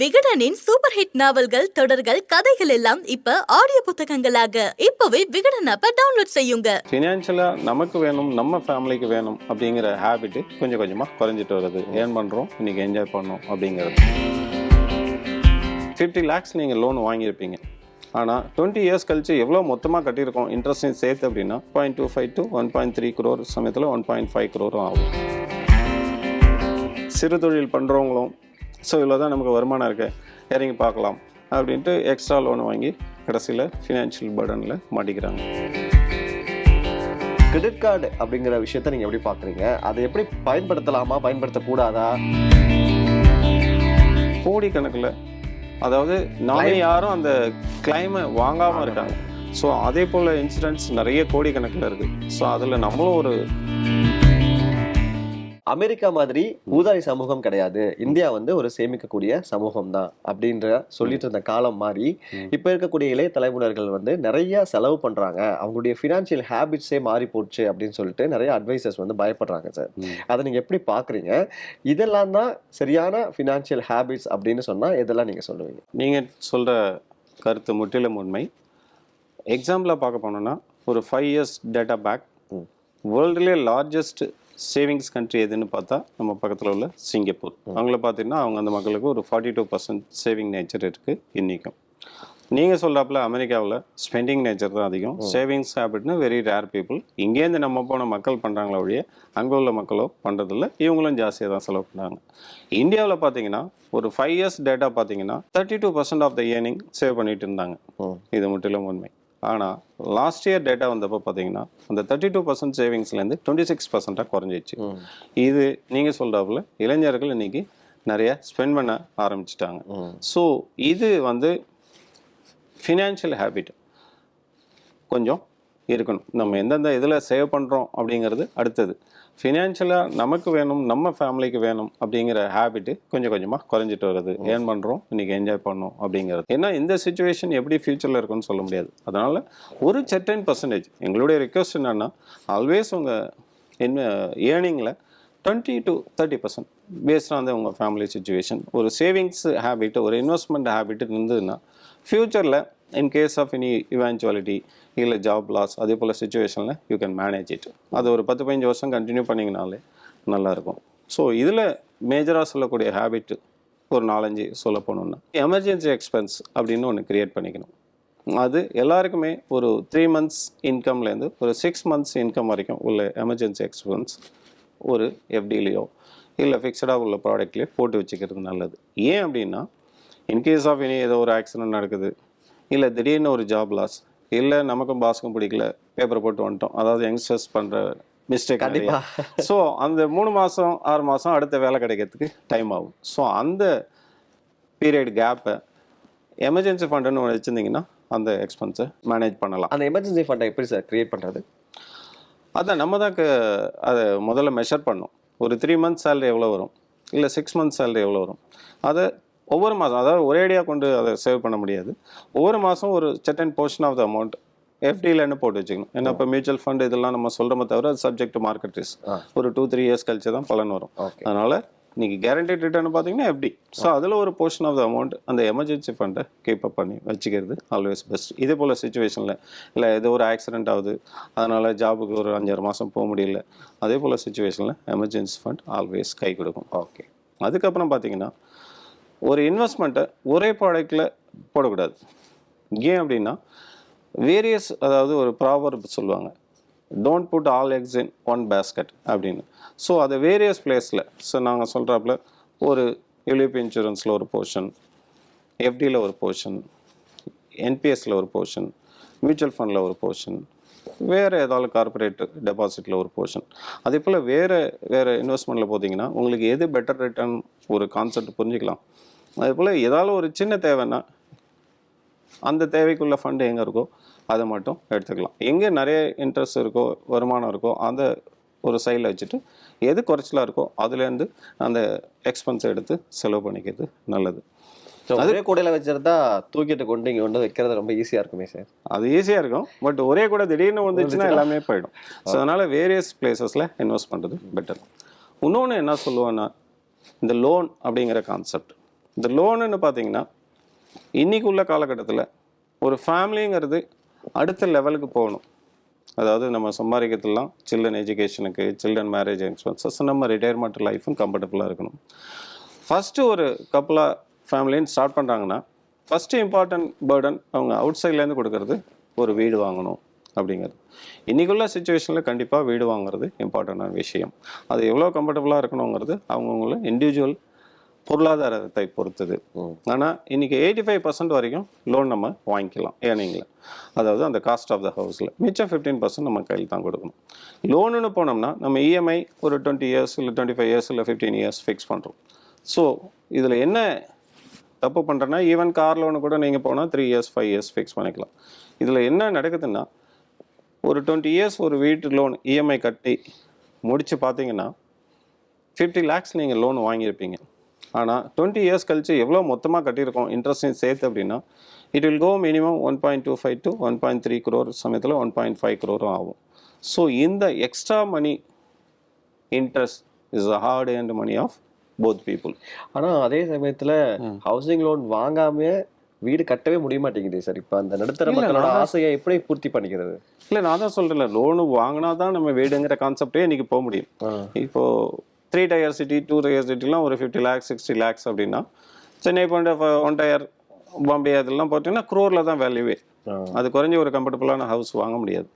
விகடனின் super hit நாவல்கள் தொடர்கள் கதைகள் எல்லாம் இப்ப ஆடியோ புத்தகங்களாக. இப்பவே விகடன் ஆப்ப டவுன்லோட் செய்யுங்க. ஃபினான்ஷியலாக நமக்கு வேணும் நம்ம ஃபேமிலிக்கு வேணும் அப்படிங்கிற ஹேபிட் கொஞ்சம் கொஞ்சமாக குறைஞ்சிட்டு வருது. ஏன் பண்ணுறோம் இன்னைக்கு என்ஜாய் பண்ணோம் அப்படிங்கிறது. ஃபிஃப்டி லேக்ஸ் நீங்கள் லோன் வாங்கியிருப்பீங்க. ஆனால் டுவெண்ட்டி இயர்ஸ் கழிச்சு எவ்வளோ மொத்தமாக கட்டியிருக்கோம்? இன்ட்ரெஸ்டையும் சேர்த்து அப்படின்னா point two five to one point three crore சமயத்தில் ஒன் பாயிண்ட் ஃபைவ் குரோரும் ஆகும். சிறு தொழில் பண்ணுறவங்களும் ஸோ இவ்வளோ தான் நமக்கு வருமானம் இருக்கு. இறங்கி பார்க்கலாம் அப்படின்ட்டு எக்ஸ்ட்ரா லோன் வாங்கி கடைசியில் ஃபினான்ஷியல் பர்டனில் மாட்டிக்கிறாங்க. கிரெடிட் கார்டு அப்படிங்கிற விஷயத்த நீங்க எப்படி பாக்குறீங்க அதை எப்படி பயன்படுத்தலாமா? பயன்படுத்தக்கூடாதா? கோடிக்கணக்கில் அதாவது நாமே யாரும் அந்த கிளைமை வாங்காமல் இருக்காங்க. ஸோ அதே போல் இன்சிடென்ட்ஸ் நிறைய கோடிக்கணக்கில் இருக்குது ஸோ அதில் நம்மளும் ஒரு அமெரிக்கா மாதிரி ஊதாரி சமூகம் கிடையாது இந்தியா வந்து ஒரு சேமிக்கக்கூடிய சமூகம் தான் அப்படின்ற சொல்லிட்டு இருந்த காலம் மாறி. இப்ப இருக்கக்கூடிய இளைய தலைமுறைகள் வந்து நிறைய செலவு பண்றாங்க அவங்களுடைய ஃபினான்ஷியல் ஹேபிட்ஸே மாறி போச்சு அப்படின்னு சொல்லிட்டு நிறைய அட்வைசர்ஸ் வந்து பயப்படுறாங்க சார். அதை நீங்க எப்படி பாக்குறீங்க இதெல்லாம் தான் சரியான ஃபினான்ஷியல் ஹேபிட்ஸ் அப்படின்னு சொன்னா இதெல்லாம் நீங்க சொல்லுவீங்க நீங்கள் சொல்கிற கருத்து முற்றிலும் உண்மை எக்ஸாம்பிளாக பார்க்க போனோம்னா ஒரு ஃபைவ் இயர்ஸ் டேட்டா பேக். வேர்ல்டுலேயே லார்ஜஸ்ட் சேவிங்ஸ் கண்ட்ரி எதுன்னு பார்த்தா நம்ம பக்கத்தில் உள்ள சிங்கப்பூர். அவங்கள பார்த்தீங்கன்னா அவங்க அந்த மக்களுக்கு ஒரு forty two percent saving nature இருக்குது இன்றைக்கும் நீங்கள் சொல்கிறாப்புல அமெரிக்காவில் ஸ்பெண்டிங் நேச்சர் தான் அதிகம். சேவிங்ஸ் ஹேபிட்னு வெரி ரேர் பீப்புள் இங்கேருந்து நம்ம போன மக்கள் பண்ணுறாங்களே ஒழிய அங்கே உள்ள மக்களோ பண்ணுறதில்ல இவங்களும் ஜாஸ்தியாக தான் செலவு பண்ணுறாங்க இந்தியாவில் பார்த்தீங்கன்னா ஒரு ஃபைவ் இயர்ஸ் டேட்டா பார்த்தீங்கன்னா thirty two percent of the earning save பண்ணிட்டு இருந்தாங்க. இது முற்றிலும் உண்மை. ஆனால் லாஸ்ட் இயர் டேட்டா வந்தப்போ பார்த்தீங்கன்னா அந்த தேர்ட்டி டூ பர்சன்ட் சேவிங்ஸ்லேருந்து டுவெண்ட்டி சிக்ஸ் பர்சன்ட்டாக குறைஞ்சிச்சு. இது நீங்கள் சொல்கிறாப்புல இளைஞர்கள் இன்னைக்கு நிறைய ஸ்பெண்ட் பண்ண ஆரம்பிச்சிட்டாங்க. ஸோ இது வந்து ஃபினான்ஷியல் ஹேபிட் கொஞ்சம் இருக்கணும். நம்ம எந்தெந்த இதில் சேவ் பண்ணுறோம் அப்படிங்கிறது அடுத்தது. ஃபினான்ஷியலாக நமக்கு வேணும் நம்ம ஃபேமிலிக்கு வேணும் அப்படிங்கிற ஹேபிட்டு கொஞ்சம் கொஞ்சமாக குறைஞ்சிட்டு வருது. ஏன் பண்ணுறோம் இன்னைக்கு என்ஜாய் பண்ணோம் அப்படிங்கிறது. ஏன்னா இந்த சுச்சுவேஷன் எப்படி ஃப்யூச்சரில் இருக்கும்னு சொல்ல முடியாது. அதனால் ஒரு செட்டன் பர்சன்டேஜ் எங்களுடைய ரிக்வஸ்ட் என்னென்னா ஆல்வேஸ் உங்கள் என்ன ஏர்னிங்கில் twenty to thirty percent based on உங்கள் ஃபேமிலி சுச்சுவேஷன் ஒரு சேவிங்ஸ் ஹேபிட் ஒரு இன்வெஸ்ட்மெண்ட் ஹேபிட் இருந்ததுன்னா ஃப்யூச்சரில் in case of any eventuality இல்லை ஜாப் லாஸ் அதே போல் சுச்சுவேஷனில் யூ கேன் மேனேஜ் இட் அது ஒரு பத்து பதினஞ்சு வருஷம் கண்டினியூ பண்ணிங்கனாலே நல்லாயிருக்கும். ஸோ இதில் மேஜராக சொல்லக்கூடிய ஹேபிட் ஒரு நாலஞ்சு சொல்ல போகணுன்னா எமர்ஜென்சி எக்ஸ்பென்ஸ் அப்படின்னு ஒன்று க்ரியேட் பண்ணிக்கணும். அது எல்லாருக்குமே ஒரு த்ரீ மந்த்ஸ் இன்கம்லேருந்து ஒரு சிக்ஸ் மந்த்ஸ் இன்கம் வரைக்கும் உள்ள எமர்ஜென்சி எக்ஸ்பென்ஸ் ஒரு எஃப்டிலேயோ இல்லை ஃபிக்ஸடாக உள்ள ப்ராடக்ட்லேயோ போட்டு வச்சுக்கிறது நல்லது. ஏன் அப்படின்னா இன்கேஸ் ஆஃப் எனி ஏதோ ஒரு ஆக்சிடென்ட் நடக்குது இல்லை திடீர்னு ஒரு ஜாப் லாஸ் இல்லை நமக்கும் பாஸ்க்கும் பிடிக்கல பேப்பர் போட்டு வந்துட்டோம் அதாவது யங்ஸ்டர்ஸ் பண்ணுற மிஸ்டேக் கண்டிப்பா. ஸோ அந்த மூணு மாதம் ஆறு மாதம் அடுத்த வேலை கிடைக்கிறதுக்கு டைம் ஆகும். ஸோ அந்த பீரியட் கேப்பை எமர்ஜென்சி ஃபண்டுன்னு வச்சுருந்தீங்கன்னா அந்த எக்ஸ்பென்ஸை மேனேஜ் பண்ணலாம். அந்த எமர்ஜென்சி ஃபண்டை எப்படி சார் கிரியேட் பண்றது? அதான் நம்ம தான் க- அதை முதல்ல மெஷர் பண்ணோம். ஒரு த்ரீ மந்த்ஸ் சேலரி எவ்வளோ வரும்? இல்லை சிக்ஸ் மந்த்ஸ் சேலரி எவ்வளோ வரும்? அதை ஒவ்வொரு மாதம் அதாவது ஒரேடியாக கொண்டு அதை சேவ் பண்ண முடியாது. ஒவ்வொரு மாதம் ஒரு certain portion of the amount எஃப்டிலன்னு போட்டு வச்சுக்கணும். ஏன்னா இப்போ மியூச்சுவல் ஃபண்ட் இதெல்லாம் நம்ம சொல்கிறோமே தவிர அது சப்ஜெக்ட் மார்க்கெட் ரிஸ்க். ஒரு டூ த்ரீ இயர்ஸ் கழிச்சு தான் பலன் வரும். அதனால் இன்னைக்கு கேரண்டட் ரிட்டர்ன் பார்த்தீங்கன்னா எஃப்டி ஸோ அதில் ஒரு போர்ஷன் ஆஃப் த அமௌண்ட் அந்த எமர்ஜென்சி ஃபண்டை கீப் அப் பண்ணி வச்சுக்கிறது ஆல்வேஸ் பெஸ்ட் இதே போல் சுச்சுவேஷனில் இல்லை ஏதோ ஒரு ஆக்சிடென்ட் ஆகுது. அதனால் ஜாபுக்கு ஒரு அஞ்சாறு மாதம் போக முடியல. அதே போல் சுச்சுவேஷனில் எமர்ஜென்சி ஃபண்ட் ஆல்வேஸ் கை கொடுக்கும். ஓகே அதுக்கப்புறம் பார்த்தீங்கன்னா ஒரு இன்வெஸ்ட்மெண்ட்டை ஒரே ப்ராடக்ட்டில் போடக்கூடாது. ஏன் அப்படின்னா வேரியஸ் அதாவது ஒரு ப்ராவர்ப் சொல்லுவாங்க. Don't put all eggs in one basket அப்படின்னு. ஸோ அது வேரியஸ் பிளேஸில் ஸோ நாங்கள் சொல்கிறாப்புல ஒரு யூலிப் இன்சூரன்ஸில் ஒரு போர்ஷன் எஃப்டியில் ஒரு போர்ஷன் என்பிஎஸில் ஒரு போர்ஷன் மியூச்சுவல் ஃபண்டில் ஒரு போர்ஷன் வேறு ஏதாவது கார்பரேட் டெபாசிட்டில் ஒரு போர்ஷன் அதே போல் வேறு வேறு இன்வெஸ்ட்மெண்ட்டில் பார்த்தீங்கன்னா உங்களுக்கு எது பெட்டர் ரிட்டர்ன் ஒரு கான்செப்ட் புரிஞ்சுக்கலாம். அதே போல் ஏதாவது ஒரு சின்ன தேவைன்னா அந்த தேவைக்குள்ள ஃபண்டு எங்கே இருக்கோ அதை மட்டும் எடுத்துக்கலாம். எங்கே நிறைய இன்ட்ரெஸ்ட் இருக்கோ வருமானம் இருக்கோ அந்த ஒரு சைடில் வச்சுட்டு எது குறைச்சலாக இருக்கோ அதுலேருந்து அந்த எக்ஸ்பென்ஸை எடுத்து செலவு பண்ணிக்கிறது நல்லது. ஒரே கூடையில வச்சிருந்தா தூக்கிட்டு கொண்டு இங்க கொண்டு வைக்கிறது ரொம்ப ஈஸியா இருக்குமே சார். அது ஈஸியாக இருக்கும். பட் ஒரே கூட திடீர்னு வந்துச்சுன்னா எல்லாமே போயிடும். ஸோ அதனால் வேரியஸ் பிளேசஸில் இன்வெஸ்ட் பண்ணுறது பெட்டர் இன்னொன்று என்ன சொல்லுவேன்னா இந்த லோன் அப்படிங்கிற கான்செப்ட் இந்த லோனுன்னு பார்த்தீங்கன்னா இன்னைக்கு உள்ள காலகட்டத்தில் ஒரு ஃபேமிலிங்கிறது அடுத்த லெவலுக்கு போகணும். அதாவது நம்ம சம்பாதிக்கிறதுலாம் சில்ட்ரன் எஜுகேஷனுக்கு சில்ட்ரன் மேரேஜ் எக்ஸ்பென்சஸ் நம்ம ரிட்டையர்மெண்ட் லைஃபும் கம்ஃபர்டபுளாக இருக்கணும். ஃபஸ்ட்டு ஒரு கப்பலாக ஃபேமிலின்னு ஸ்டார்ட் பண்ணுறாங்கன்னா ஃபஸ்ட்டு இம்பார்ட்டன்ட் பேர்டன் அவங்க அவுட் சைட்லேருந்து கொடுக்கறது ஒரு வீடு வாங்கணும் அப்படிங்கிறது. இன்றைக்குள்ள சுச்சுவேஷனில் கண்டிப்பாக வீடு வாங்குறது இம்பார்ட்டண்டான விஷயம். அது எவ்வளோ கம்ஃபர்டபுளாக இருக்கணுங்கிறது அவங்கவுங்கள இண்டிவிஜுவல் பொருளாதாரத்தை பொறுத்தது. ஆனால் இன்றைக்கி எயிட்டி ஃபைவ் பர்சன்ட் வரைக்கும் லோன் நம்ம வாங்கிக்கலாம். ஏர்னிங்கில் அதாவது அந்த காஸ்ட் ஆஃப் த ஹவுஸில் மிச்சம் ஃபிஃப்டீன் பர்சன்ட் நம்ம கையில் தான் கொடுக்கணும். லோனுன்னு போனோம்னா நம்ம இஎம்ஐ ஒரு டுவெண்ட்டி இயர்ஸ் இல்லை டுவெண்ட்டி ஃபைவ் இயர்ஸ் இல்லை ஃபிஃப்டீன் இயர்ஸ் ஃபிக்ஸ் பண்ணுறோம் ஸோ இதில் என்ன தப்பு பண்ணுறேன்னா ஈவன் கார் லோனு கூட நீங்கள் போனால் three years five years fix பண்ணிக்கலாம். இதில் என்ன நடக்குதுன்னா ஒரு டுவெண்ட்டி இயர்ஸ் ஒரு வீட்டு லோன் இஎம்ஐ கட்டி முடித்து பார்த்தீங்கன்னா ஃபிஃப்டி லேக்ஸ் நீங்கள் லோன் வாங்கியிருப்பீங்க. ஆனால் டுவெண்ட்டி இயர்ஸ் கழிச்சு எவ்வளோ மொத்தமாக கட்டியிருக்கோம் இன்ட்ரெஸ்டையும் சேர்த்து அப்படின்னா it will go minimum one point two five to one point three crore சமயத்தில் ஒன் பாயிண்ட் ஃபைவ் க்ரோரும் ஆகும். ஸோ இந்த extra money interest is a hard and money of both people ஆனா அதே சமயத்துல ஹவுசிங் லோன் வாங்காம வீடு கட்டவே முடிய மாட்டேங்குது சார். இப்ப அந்த நடுத்தர மக்களோட ஆசையை எப்படி பூர்த்தி பண்ணிக்கிறது? இல்லை நான் தான் சொல்கிறேன்ல லோனு வாங்கினா தான் நம்ம வீடுங்கிற கான்செப்டே இன்றைக்கி போக முடியும். இப்போது three tier city two tier சிட்டிலாம் ஒரு ஃபிஃப்டி லேக்ஸ் சிக்ஸ்டி லேக்ஸ் அப்படின்னா சென்னை போன்ற ஒன் டயர் பாம்பே அதெல்லாம் போட்டிங்கன்னா க்ரோரில் தான் வேல்யூவே. அது குறைஞ்ச ஒரு கம்ஃபர்டபுளான ஹவுஸ் வாங்க முடியாது.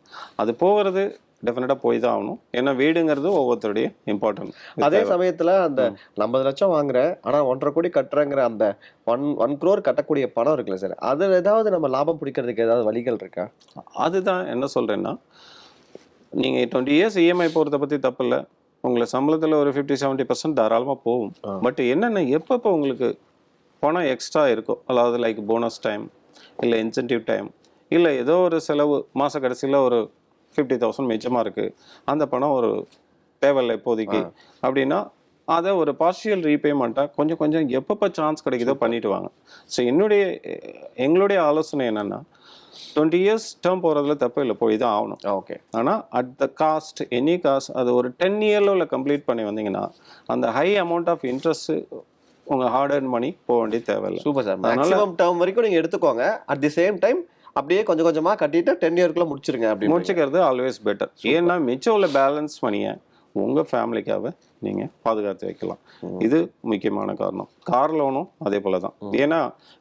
அது போகிறது டெஃபினட்டாக போய் தான் ஆகணும். ஏன்னா வீடுங்கிறது ஒவ்வொருத்தருடைய இம்பார்ட்டன்ட் அதே சமயத்துல அந்த ஐம்பது லட்சம் வாங்குறேன் ஆனா ஒன்றரை கோடி கட்டுறேங்கிற அந்த ஒன் ஒன் crore கட்டக்கூடிய பணம் இருக்குல்ல சார் அதுல ஏதாவது நம்ம லாபம் பிடிக்கிறதுக்கு ஏதாவது வழிகள் இருக்கா? அதுதான் என்ன சொல்கிறேன்னா நீங்கள் டுவெண்ட்டி இயர்ஸ் இஎம்ஐ போகிறத பற்றி தப்பு இல்லை உங்களை சம்பளத்தில் ஒரு ஃபிஃப்டி செவன்ட்டி பர்சன்ட் தாராளமாக போகும். பட் என்னென்ன எப்பப்போ உங்களுக்கு பணம் எக்ஸ்ட்ரா இருக்கோ அதாவது லைக் போனஸ் டைம் இல்லை இன்சென்டிவ் டைம் இல்லை ஏதோ ஒரு செலவு மாத கடைசியில் ஒரு ஃபிஃப்டி தௌசண்ட் மிச்சமாக இருக்குது அந்த பணம் ஒரு தேவையில்லை இப்போதைக்கு அப்படின்னா அதை ஒரு பார்ஷியல் ரீபேமெண்ட்டாக கொஞ்சம் கொஞ்சம் எப்பப்போ சான்ஸ் கிடைக்குதோ பண்ணிட்டு வாங்க ஸோ என்னுடைய எங்களுடைய ஆலோசனை என்னென்னா டுவெண்ட்டி இயர்ஸ் டேர்ம் போகிறதுல தப்பு இல்லை போய் தான் ஆகணும். ஓகே ஆனால் at the cost any cost அது ஒரு டென் இயரில் கம்ப்ளீட் பண்ணி வந்தீங்கன்னா அந்த ஹை அமௌண்ட் ஆஃப் இன்ட்ரெஸ்ட் உங்கள் ஹார்ட் அர்ன் மணி போக வேண்டிய தேவையில்லை சூப்பர் சார் மேக்ஸிமம் டேர்ம் வரைக்கும் நீங்க எடுத்துக்கோங்க. அட் தி சேம் டைம் அப்படியே கொஞ்சம் கொஞ்சமா கட்டிட்டு டென் இயர்க்குள்ள முடிச்சிருங்க அப்படின்னு முடிச்சுக்கிறது ஆல்வேஸ் பெட்டர் ஏன்னா மிச்சம் உள்ள பேலன்ஸ் மணியை உங்கள் ஃபேமிலிக்காக நீங்கள் பாதுகாத்து வைக்கலாம். இது முக்கியமான காரணம். கார் லோனும் அதே போல தான். ஏன்னா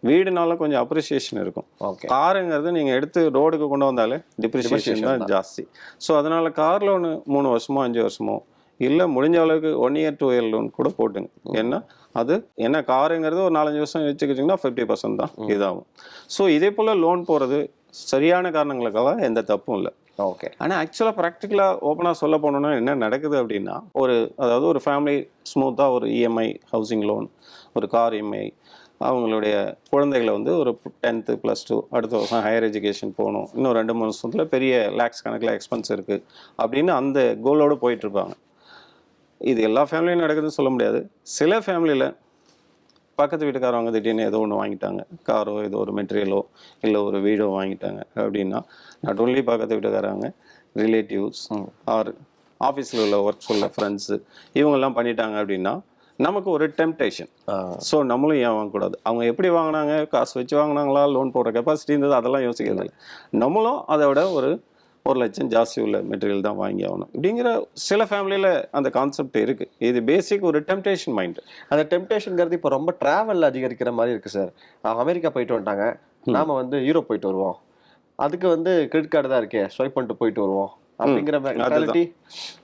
வீடுனால கொஞ்சம் அப்ரிசியேஷன் இருக்கும். ஓகே காருங்கிறது நீங்கள் எடுத்து ரோடுக்கு கொண்டு வந்தாலே டிப்ரிசியேஷன் தான் ஜாஸ்தி. ஸோ அதனால் கார் லோனு மூணு வருஷமோ அஞ்சு வருஷமோ இல்லை முடிஞ்ச அளவுக்கு one year two year loan கூட போட்டுங்க. ஏன்னா அது என்ன காருங்கிறது ஒரு நாலஞ்சு வருஷம் வச்சுக்கிட்டிங்கன்னா ஃபிஃப்டி பர்சன்ட் தான் இதாகும். ஸோ இதே போல் லோன் போகிறது சரியான காரணங்களுக்காக எந்த தப்பும் இல்லை. ஓகே ஆனால் ஆக்சுவலாக ப்ராக்டிக்கலாக ஓப்பனாக சொல்ல போனோம்னா என்ன நடக்குது அப்படின்னா ஒரு அதாவது ஒரு ஃபேமிலி ஸ்மூத்தாக ஒரு இஎம்ஐ ஹவுசிங் லோன் ஒரு கார் இஎம்ஐ அவங்களுடைய குழந்தைகளை வந்து ஒரு டென்த்து ப்ளஸ் டூ அடுத்த வருஷம் ஹையர் எஜுகேஷன் போகணும். இன்னும் ரெண்டு மூணு வருஷத்தில் பெரிய லேக்ஸ் கணக்கில் எக்ஸ்பென்ஸ் இருக்குது அப்படின்னு அந்த கோலோடு போயிட்டுருப்பாங்க இது எல்லா ஃபேமிலியும் நடக்குதுன்னு சொல்ல முடியாது. சில ஃபேமிலியில் பக்கத்து வீட்டுக்காரவங்க திடீர்னு ஏதோ ஒன்று வாங்கிட்டாங்க. காரோ ஏதோ ஒரு மெட்டீரியலோ இல்லை ஒரு வீடோ வாங்கிட்டாங்க அப்படின்னா நாட் only பக்கத்து வீட்டுக்காரங்க ரிலேட்டிவ்ஸ் ஆர் ஆஃபீஸில் உள்ள ஒர்க்ஸ் உள்ள ஃப்ரெண்ட்ஸு இவங்கெல்லாம் பண்ணிட்டாங்க அப்படின்னா நமக்கு ஒரு டெம்டேஷன் ஸோ நம்மளும் ஏன் வாங்கக்கூடாது? அவங்க எப்படி வாங்கினாங்க? காசு வச்சு வாங்கினாங்களா? லோன் போடுற கெப்பாசிட்டி இருந்தது? அதெல்லாம் யோசிக்கிறது நம்மளும் அதை விட ஒரு ஒரு லட்சம் ஜாஸ்தி உள்ள மெட்டீரியல் தான் வாங்கி ஆகணும். இப்படிங்கிற சில ஃபேமிலியில் அந்த கான்செப்ட் இருக்குது இது பேசிக் ஒரு டெம்டேஷன் மைண்ட் அந்த டெம்டேஷன்ங்கிறது இப்போ ரொம்ப டிராவல் அதிகரிக்கிற மாதிரி இருக்கு சார் அமெரிக்கா போயிட்டு வந்துட்டாங்க. நாம வந்து யூரோப் போயிட்டு வருவோம். அதுக்கு வந்து கிரெடிட் கார்டு தான் இருக்கே. ஸ்வைப் பண்ணிட்டு போயிட்டு வருவோம். அப்படிங்கிற மென்டாலிட்டி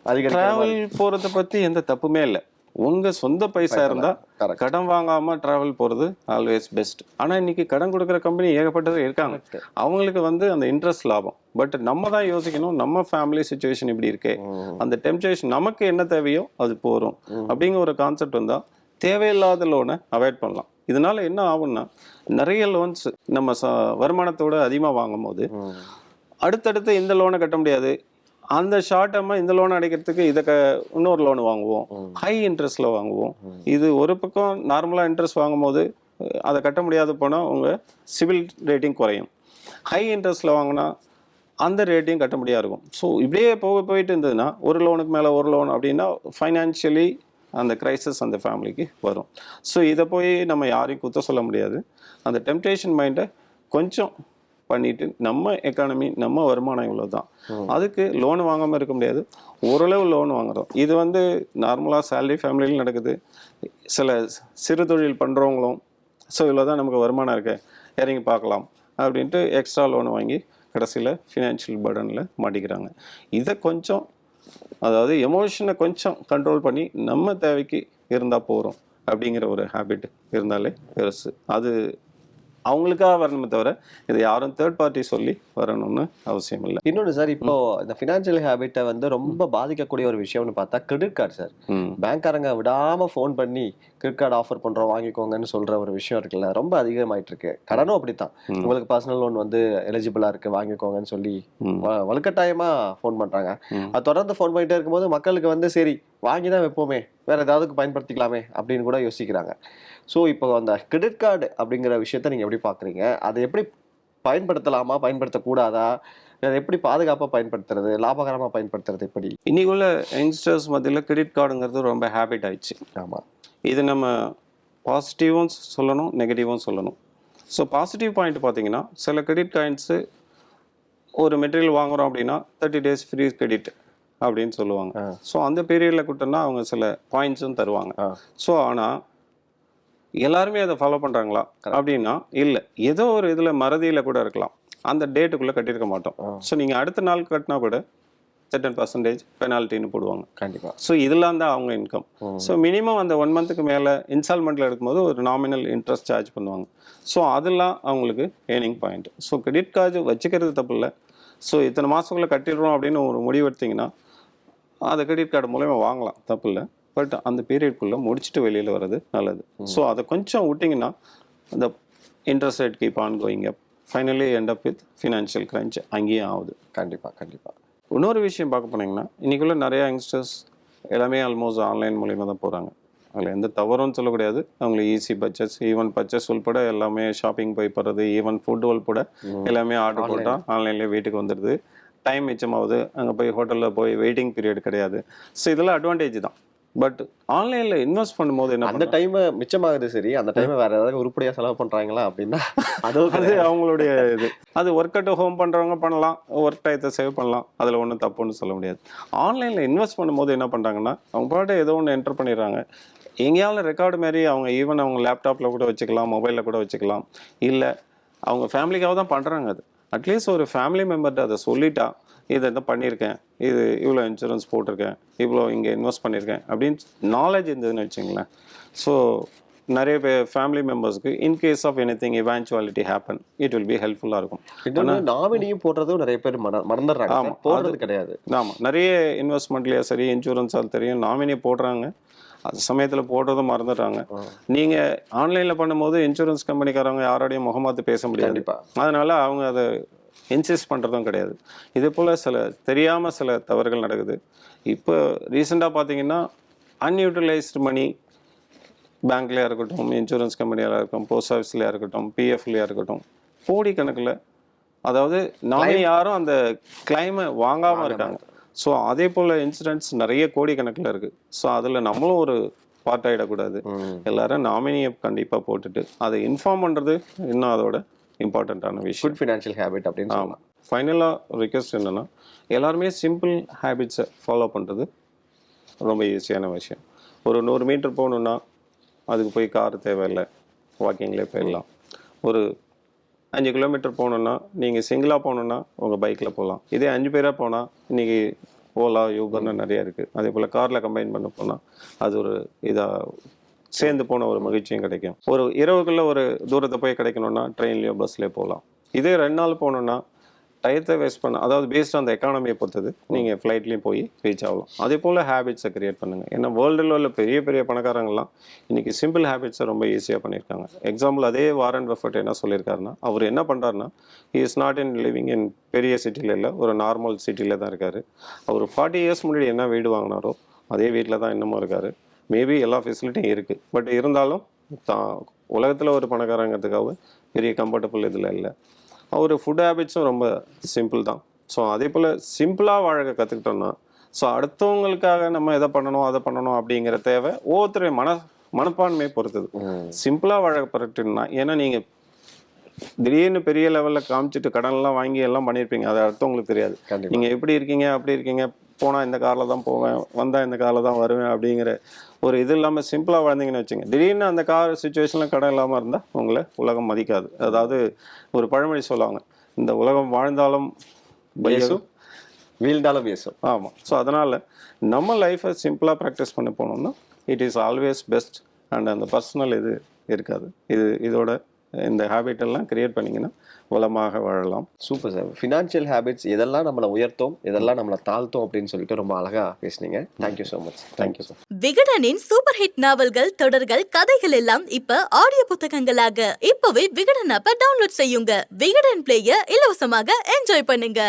அதிகரிக்கிற டிராவல் போகிறத பற்றி எந்த தப்புமே இல்லை. உங்கள் சொந்த பைசா இருந்தால். கடன் வாங்காமல் டிராவல் போகிறது ஆல்வேஸ் பெஸ்ட் ஆனால் இன்னைக்கு கடன் கொடுக்குற கம்பெனி ஏகப்பட்டது இருக்காங்க. அவங்களுக்கு வந்து அந்த இன்ட்ரெஸ்ட் லாபம். பட் நம்ம தான் யோசிக்கணும் நம்ம ஃபேமிலி சுச்சுவேஷன் இப்படி இருக்கே. அந்த டெம்டேஷன் நமக்கு என்ன தேவையோ அது போகிறோம் அப்படிங்கிற ஒரு கான்செப்ட் வந்தால் தேவையில்லாத லோனை அவாய்ட் பண்ணலாம். இதனால என்ன ஆகும்னா நிறைய லோன்ஸ் நம்ம ச வருமானத்தோட அதிகமாக வாங்கும் போது அடுத்தடுத்து இந்த லோனை கட்ட முடியாது. அந்த ஷார்ட் டேர்மாக இந்த லோன் அடைக்கிறதுக்கு இதை இன்னொரு லோன் வாங்குவோம். ஹை இன்ட்ரெஸ்ட்டில் வாங்குவோம். இது ஒரு பக்கம் நார்மலாக இன்ட்ரெஸ்ட் வாங்கும்போது அதை கட்ட முடியாத போனால் உங்கள் சிவில் ரேட்டிங் குறையும். ஹை இன்ட்ரெஸ்ட்டில் வாங்கினா அந்த ரேட்டையும் கட்ட முடியாது இருக்கும். ஸோ இப்படியே போக போயிட்டு இருந்ததுன்னா ஒரு லோனுக்கு மேலே ஒரு லோன் அப்படின்னா ஃபைனான்ஷியலி அந்த கிரைசிஸ் அந்த ஃபேமிலிக்கு வரும். ஸோ இதை போய் நம்ம யாரையும் குத்த சொல்ல முடியாது. அந்த டெம்டேஷன் மைண்டை கொஞ்சம் பண்ணிட்டு நம்ம எக்கானமி நம்ம வருமானம் இவ்வளோ தான் அதுக்கு லோன் வாங்காமல் இருக்க முடியாது. ஓரளவு லோன் வாங்குறோம். இது வந்து நார்மலாக சேலரி ஃபேமிலியில் நடக்குது. சில சிறு தொழில் பண்ணுறவங்களும் ஸோ இவ்வளோ தான் நமக்கு வருமானம் இருக்கு. இறங்கி பார்க்கலாம். அப்படின்ட்டு எக்ஸ்ட்ரா லோன் வாங்கி கடைசியில் ஃபினான்ஷியல் பர்டனில் மாட்டிக்கிறாங்க. இதை கொஞ்சம் அதாவது எமோஷனை கொஞ்சம் கண்ட்ரோல் பண்ணி நம்ம தேவைக்கு இருந்தால் போகிறோம் அப்படிங்கிற ஒரு ஹேபிட் இருந்தாலே பெருசு. அது அவங்களுக்காக வரணுமே தவிர இது யாரும் தேர்ட் பார்ட்டி சொல்லி வரணும்னு அவசியம் இல்லை. இன்னொன்று சார் இப்போ இந்த ஃபினான்ஷியல் ஹேபிட்டை வந்து ரொம்ப பாதிக்கக்கூடிய ஒரு விஷயம்னு பார்த்தா கிரெடிட் கார்டு சார். பேங்க்காரங்க விடாம ஃபோன் பண்ணி கிரெடிட் கார்டு ஆஃபர் பண்றோம் வாங்கிக்கோங்கன்னு சொல்ற ஒரு விஷயம் இருக்குல்ல ரொம்ப அதிகமாயிட்டு இருக்கு கடனும் அப்படித்தான். உங்களுக்கு பர்சனல் லோன் வந்து எலிஜிபிளா இருக்கு வாங்கிக்கோங்கன்னு சொல்லி ம். வ- வலுக்கட்டாயமா ஃபோன் பண்றாங்க. ம். அது தொடர்ந்து ஃபோன் பண்ணிட்டே இருக்கும்போது மக்களுக்கு வந்து சரி வாங்கி தான் வைப்போமே வேற ஏதாவது பயன்படுத்திக்கலாமே அப்படின்னு கூட யோசிக்கிறாங்க. ஸோ இப்போ அந்த கிரெடிட் கார்டு அப்படிங்கிற விஷயத்த நீங்க எப்படி பாக்குறீங்க? அதை எப்படி பயன்படுத்தலாமா? பயன்படுத்தக்கூடாதா? அதை எப்படி பாதுகாப்பா பயன்படுத்துறது? லாபகரமா பயன்படுத்துறது எப்படி? இன்னைக்கு உள்ள யங்ஸ்டர்ஸ் மத்தியில் கிரெடிட் கார்டுங்கிறது ரொம்ப ஹேபிட் ஆயிடுச்சு. ஆமா. இது நம்ம பாசிட்டிவும் சொல்லணும் நெகட்டிவும் சொல்லணும். ஸோ பாசிட்டிவ் பாயிண்ட் பார்த்தீங்கன்னா சில கிரெடிட் காயின்ஸு ஒரு மெட்டீரியல் வாங்குறோம் அப்படின்னா தேர்ட்டி டேஸ் ஃப்ரீ கிரெடிட் அப்படின்னு சொல்லுவாங்க. ஸோ அந்த பீரியடில் கொடுத்தோன்னா அவங்க சில பாயிண்ட்ஸும் தருவாங்க. ஸோ ஆனால் எல்லாருமே அதை ஃபாலோ பண்ணுறாங்களா அப்படின்னா இல்லை. ஏதோ ஒரு இதில் மறதியில் கூட இருக்கலாம். அந்த டேட்டுக்குள்ளே கட்டியிருக்க மாட்டோம். ஸோ நீங்கள் அடுத்த நாள் கட்டினா கூட செட்டன் பர்சன்டேஜ் பெனால்ட்டின்னு போடுவாங்க. கண்டிப்பா. ஸோ இதெல்லாம் தான் அவங்க இன்கம். ஸோ மினிமம் அந்த ஒன் மந்த்துக்கு மேலே இன்ஸ்டால்மெண்ட்டில் எடுக்கும்போது ஒரு நாமினல் இன்ட்ரெஸ்ட் சார்ஜ் பண்ணுவாங்க. ஸோ அதெல்லாம் அவங்களுக்கு earning point so credit card வச்சுக்கிறது தப்பு இல்லை. ஸோ இத்தனை மாதத்துக்குள்ளே கட்டிடுறோம் அப்படின்னு ஒரு முடிவு எடுத்தீங்கன்னா அதை கிரெடிட் கார்டு மூலயமா வாங்கலாம். தப்பு இல்லை. பட் அந்த பீரியட்குள்ளே முடிச்சுட்டு வெளியில் வர்றது நல்லது. ஸோ அதை கொஞ்சம் விட்டிங்கன்னா அந்த interest rate keep on going up finally end up with financial crunch அங்கேயும் ஆகுது. கண்டிப்பா கண்டிப்பா. இன்னொரு விஷயம் பார்க்க போனீங்கன்னா இன்றைக்குள்ள நிறைய யங்ஸ்டர்ஸ் எல்லாமே ஆல்மோஸ்ட் ஆன்லைன் மூலியமாக தான் போகிறாங்க அதில் எந்த தவறும் சொல்லக்கூடாது அவங்களுக்கு ஈஸி பர்ச்சேஸ் ஈவன் பர்ச்சேஸ் உள்பட எல்லாமே ஷாப்பிங் போய் போகிறது ஈவன் ஃபுட் உள்பட எல்லாமே ஆர்டர் போட்டால் ஆன்லைன்லேயே வீட்டுக்கு வந்துடுது. டைம் மிச்சமாகுது. அங்கே போய் ஹோட்டலில் போய் வெயிட்டிங் பீரியட் கிடையாது. ஸோ இதெல்லாம் அட்வான்டேஜ் தான். பட் ஆன்லைனில் இன்வெஸ்ட் பண்ணும்போது என்ன அந்த டைம் மிச்சமாகுது சரி. அந்த டைம் வேற ஏதாவது உருப்படியா செலவு பண்றாங்களா அப்படின்னா அதுவும் அது அவங்களுடைய இது. அது ஒர்க் அட் ஹோம் பண்ணுறவங்க பண்ணலாம். ஒர்க் டயத்தை சேவ் பண்ணலாம். அதில் ஒன்றும் தப்புன்னு சொல்ல முடியாது. ஆன்லைனில் இன்வெஸ்ட் பண்ணும்போது என்ன பண்ணுறாங்கன்னா அவங்க பாட்டு ஏதோ ஒன்று என்டர் பண்ணிடுறாங்க. எங்கேயாவது ரெக்கார்டு மாதிரி அவங்க ஈவன் அவங்க லேப்டாப்பில் கூட வச்சுக்கலாம் மொபைலில் கூட வச்சுக்கலாம். இல்லை அவங்க ஃபேமிலிக்காக தான் பண்ணுறாங்க அது. அட்லீஸ்ட் ஒரு ஃபேமிலி மெம்பர்கிட்ட அதை சொல்லிட்டா இதை இதை பண்ணியிருக்கேன். இது இவ்வளோ இன்சூரன்ஸ் போட்டிருக்கேன். இவ்வளோ இங்கே இன்வெஸ்ட் பண்ணியிருக்கேன். அப்படின்னு நாலேஜ் இருந்ததுன்னு வச்சுங்களேன் ஸோ நிறைய பேர் ஃபேமிலி மெம்பர்ஸ்க்கு in case of any thing eventuality happen it will be ஹெல்ப்ஃபுல்லாக இருக்கும். இன்னொன்னு நாமினியும் போடுறதும் நிறைய பேர் மற- மறந்துடுறாங்க. ஆமா, சார். போடுறது கிடையாது. ஆமாம் நிறைய இன்வெஸ்ட்மெண்ட்லேயே சரி இன்சூரன்ஸால் தெரியும் நாமினி போடுறாங்க. அது சமயத்தில் போடுறதும் மறந்துடுறாங்க. நீங்கள் ஆன்லைனில் பண்ணும்போது இன்சூரன்ஸ் கம்பெனிக்காரங்க யாரோடையும் முகமாத்து பேச முடியாது. அதனால அவங்க அதை இன்சிஸ்ட் பண்ணுறதும் கிடையாது. இதே போல் சில தெரியாமல் சில தவறுகள் நடக்குது. இப்போ ரீசெண்டாக பார்த்தீங்கன்னா அன்யூட்டிலைஸ்டு மணி பேங்க்லையாக இருக்கட்டும் இன்சூரன்ஸ் கம்பெனியாக இருக்கட்டும் போஸ்ட் ஆஃபீஸ்லையாக இருக்கட்டும் பிஎஃப்லையாக இருக்கட்டும் கோடிக்கணக்கில் அதாவது நாமே யாரும் அந்த கிளைமை வாங்காமல் இருக்காங்க. ஸோ அதே போல் இன்சிடென்ட்ஸ் நிறைய கோடிக்கணக்கில் இருக்குது ஸோ அதில் நம்மளும் ஒரு பார்ட் ஆகிடக்கூடாது. எல்லாரும் நாமினியை கண்டிப்பாக போட்டுட்டு அதை இன்ஃபார்ம் பண்ணுறது இன்னும் அதோட இம்பார்ட்டண்ட்டான விஷயம். குட் ஃபினான்ஷியல் ஹேபிட் அப்படின்னு சொல்லலாம். ஆமாம் ஃபைனலாக ரிக்வெஸ்ட் என்னென்னா எல்லாருமே சிம்பிள் ஹேபிட்ஸை ஃபாலோ பண்ணுறது ரொம்ப ஈஸியான விஷயம். ஒரு நூறு மீட்டர் போகணுன்னா அதுக்கு போய் கார் தேவையில்லை. வாக்கிங்லேயே போயிடலாம். ஒரு அஞ்சு கிலோமீட்டர் போகணுன்னா நீங்கள் சிங்கிளாக போகணுன்னா உங்கள் பைக்கில் போகலாம். இதே அஞ்சு பேராக போனால் இன்றைக்கி ஓலா யூபர்னு நிறைய இருக்குது அதே போல் காரில் கம்பைன் பண்ண போனால் அது ஒரு இதாக சேர்ந்து போன ஒரு மகிழ்ச்சியும் கிடைக்கும். ஒரு இரவுக்குள்ள ஒரு தூரத்தை போய் கிடைக்கணும்னா ட்ரெயின்லேயோ பஸ்லேயோ போகலாம். இதே ரெண்டு நாள் போகணுன்னா டயத்தை வேஸ்ட் பண்ண அதாவது பேஸ்ட் அந்த எக்கானமியை பொறுத்தது நீங்கள் ஃப்ளைட்லேயும் போய் ரீச் ஆகலாம். அதே போல் ஹேபிட்ஸை கிரியேட் பண்ணுங்கள் ஏன்னா வேர்ல்டில் உள்ள பெரிய பெரிய பணக்காரங்கள்லாம் இன்றைக்கி சிம்பிள் ஹேபிட்ஸை ரொம்ப ஈஸியாக பண்ணியிருக்காங்க. எக்ஸாம்பிள் அதே வாரன் பஃபட் என்ன சொல்லியிருக்காருன்னா அவர் என்ன பண்ணுறாருன்னா is not in living in பெரிய சிட்டியில் இல்லை ஒரு நார்மல் சிட்டியில் தான் இருக்கார். அவர் ஃபார்ட்டி இயர்ஸ் முன்னாடி என்ன வீடு வாங்கினாரோ அதே வீட்டில் தான் இன்னமும் இருக்கார். மேபி எல்லா ஃபெசிலிட்டியும் இருக்குது பட் இருந்தாலும் தான் உலகத்தில் ஒரு பணக்காரங்கிறதுக்காக பெரிய கம்ஃபர்டபுள் இதில் இல்லை. அவர் ஃபுட் ஹேபிட்ஸும் ரொம்ப சிம்பிள் தான். ஸோ அதே போல் சிம்பிளாக வாழ கற்றுக்கிட்டோம்னா ஸோ அடுத்தவங்களுக்காக நம்ம இதை பண்ணணும் அதை பண்ணணும் அப்படிங்கிற தேவை ஒவ்வொருத்தரையும் மன மனப்பான்மையை பொறுத்தது. சிம்பிளாக வழக்கப்பட்டுன்னா ஏன்னா நீங்கள் திடீர்னு பெரிய லெவலில் காமிச்சிட்டு கடன்லாம் வாங்கி எல்லாம் பண்ணியிருப்பீங்க அது அடுத்தவங்களுக்கு தெரியாது. நீங்கள் எப்படி இருக்கீங்க அப்படி இருக்கீங்க போனால் இந்த காரில் தான் போவேன் வந்தால் இந்த காரில் தான் வருவேன் அப்படிங்கிற ஒரு இது இல்லாமல் சிம்பிளாக வாழ்ந்தீங்கன்னு வச்சுங்க திடீர்னு அந்த கார் சுச்சுவேஷனில் கடன் இல்லாமல் இருந்தால் உங்களை உலகம் மதிக்காது. அதாவது ஒரு பழமொழி சொல்லுவாங்க இந்த உலகம் வாழ்ந்தாலும் பேசும் வீழ்ந்தாலும் பேசும் ஆமாம் ஸோ அதனால் நம்ம லைஃப்பை சிம்பிளாக ப்ராக்டிஸ் பண்ணி போனோம்னா it is always best and அந்த பர்சனல் இது இருக்காது. இது இதோட இந்த ஹேபிட் எல்லாம் கிரியேட் பண்ணிங்கன்னா வளமாக வாழலாம். சூப்பர் சார் ஃபினான்ஷியல் ஹேபிட்ஸ் எதெல்லாம் நம்மளை உயர்த்தோம் எதெல்லாம் நம்மளை தாழ்த்தோம் அப்படின்னு சொல்லிட்டு ரொம்ப அழகா பேசுனீங்க. Thank you so much thank you sir விகடனின் super hit நாவல்கள் தொடர்கள் கதைகள் எல்லாம் இப்ப ஆடியோ புத்தகங்களாக. இப்பவே விகடன் ஆப்பை டவுன்லோட் செய்யுங்க. விகடன் பிளேய இலவசமாக என்ஜாய் பண்ணுங்க.